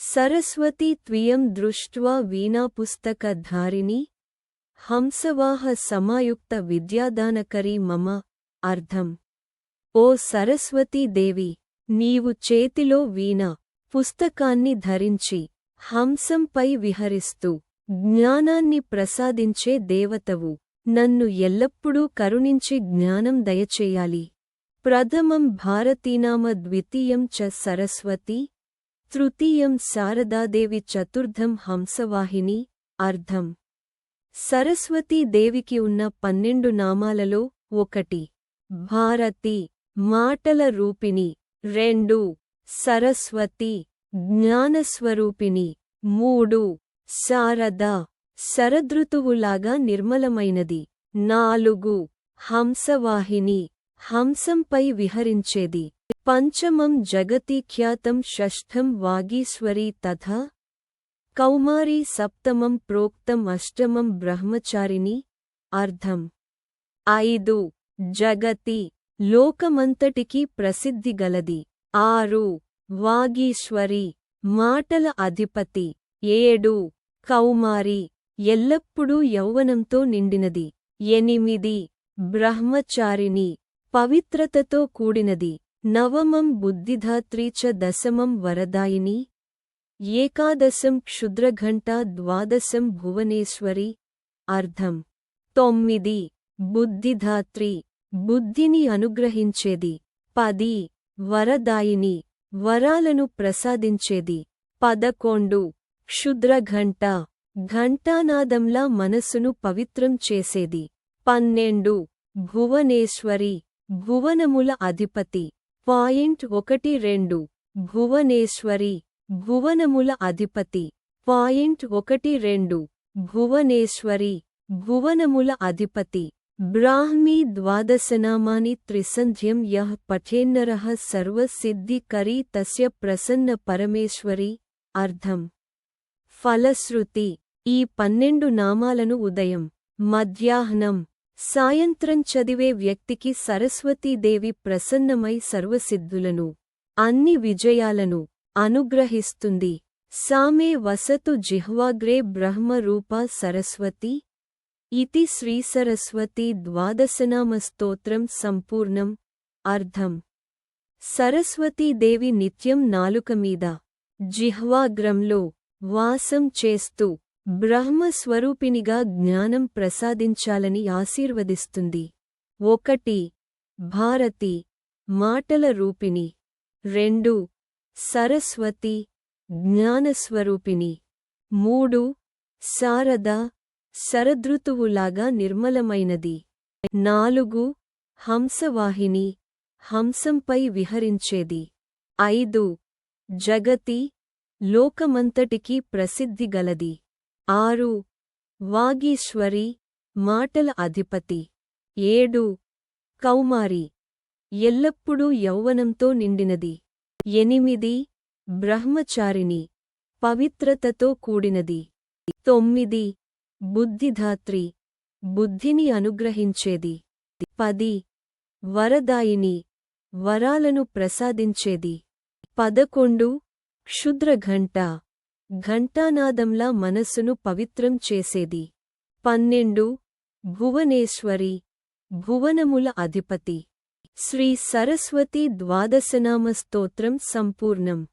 సరస్వతి త్వియం దృష్ట్వా వీణాపుస్తకధారిణి హంసవాహ సమాయుక్త విద్యాదానకరీ మమ అర్థం. ఓ సరస్వతీదేవి నీవు చేతిలో వీణ పుస్తకాన్ని ధరించి హంసంపై విహరిస్తూ జ్ఞానాన్ని ప్రసాదించే దేవతవు నన్ను ఎల్లప్పుడూ కరుణించి జ్ఞానం దయచేయాలి. ప్రథమం భారతీనామ ద్వితీయం చ సరస్వతి తృతీయం శారదాదేవి చతుర్థం హంసవాహిని అర్థం సరస్వతీదేవికి ఉన్న పన్నెండు నామాలలో ఒకటి. భారతి మాటల రూపిణి. రెండు. సరస్వతి జ్ఞానస్వరూపిణి. మూడు. శారద శరదృతువులాగా నిర్మలమైనది. నాలుగు. హంసవాహిని. హంసంపై విహరించేది. పంచమం జగతి ఖ్యాతం షష్ఠం వాగీశ్వరీ తథ. కౌమారీ సప్తమం ప్రోక్తం అష్టమం బ్రహ్మచారిణి. అర్థం ఐదు. జగతి లోకమంతటికీ ప్రసిద్ధిగలది ఆరు. వాగీశ్వరి మాటల అధిపతి. ఏడు. కౌమారి ఎల్లప్పుడూ యౌవనంతో నిండినది. ఎనిమిది. బ్రహ్మచారిణి. పవిత్రతతో కూడినది. నవమం బుద్ధిధాత్రీచ చ దశమం వరదాయిని. ఏకాదశం క్షుద్రఘంటా ద్వాదశం భువనేశ్వరి. అర్థం. తొమ్మిది. బుద్ధిధాత్రి. బుద్ధిని అనుగ్రహించేది. పది. వరదాయిని. వరాలను ప్రసాదించేది. పదకొండు. క్షుద్రఘంట. ఘంటానాదంలా మనసును పవిత్రం చేసేది. పన్నెండు. భువనేశ్వరి. భువనముల అధిపతి. పాయింట్ ఒకటి రెండు. భువనేశ్వరి. భువనముల అధిపతి. పాయింట్ ఒకటి రెండు. భువనేశ్వరి. భువనముల అధిపతి. బ్రాహ్మీ ద్వాదశనామాని త్రిసంధ్యం యః పఠేన్నరః సర్వసిద్ధికరీ తస్య ప్రసన్న పరమేశ్వరి. అర్థం. ఫలశ్రుతి. ఈ పన్నెండు నామాలను ఉదయం. మధ్యాహ్నం. సాయంత్రం చదివే వ్యక్తికి సరస్వతీదేవి ప్రసన్నమై సర్వసిద్ధులను అన్ని విజయాలను అనుగ్రహిస్తుంది. సామే వసతు జిహ్వాగ్రే బ్రహ్మరూప సరస్వతి. ఇతి శ్రీసరస్వతి ద్వాదశనామస్తోత్రం సంపూర్ణం. అర్థం. సరస్వతీదేవి నిత్యం నాలుక మీద జిహ్వాగ్రంలో వాసం చేస్తూ బ్రహ్మస్వరూపినిగా జ్ఞానం ప్రసాదించాలని ఆశీర్వదిస్తుంది. ఒకటి భారతి మాటల రూపిణి. రెండు సరస్వతి జ్ఞానస్వరూపిణి. మూడు శారద శరదృతువులాగా నిర్మలమైనది. నాలుగు హంసవాహిని హంసంపై విహరించేది. ఐదు జగతి లోకమంతటికీ ప్రసిద్ధిగలది. ఆరు. వాగీశ్వరి మాటల అధిపతి. ఏడు. కౌమారి. ఎల్లప్పుడూ యౌవనంతో నిండినది. ఎనిమిది. బ్రహ్మచారిణి. పవిత్రతతో కూడినది. తొమ్మిది. బుద్ధిధాత్రి బుద్ధిని అనుగ్రహించేది. పది. వరదాయిని. వరాలను ప్రసాదించేది. పదకొండు. క్షుద్రఘంట. ఘంటానాదంలా మనస్సును పవిత్రం చేసేది. పన్నెండు. భువనేశ్వరి. భువనముల అధిపతి. శ్రీ సరస్వతి ద్వాదశనామ స్తోత్రం సంపూర్ణం.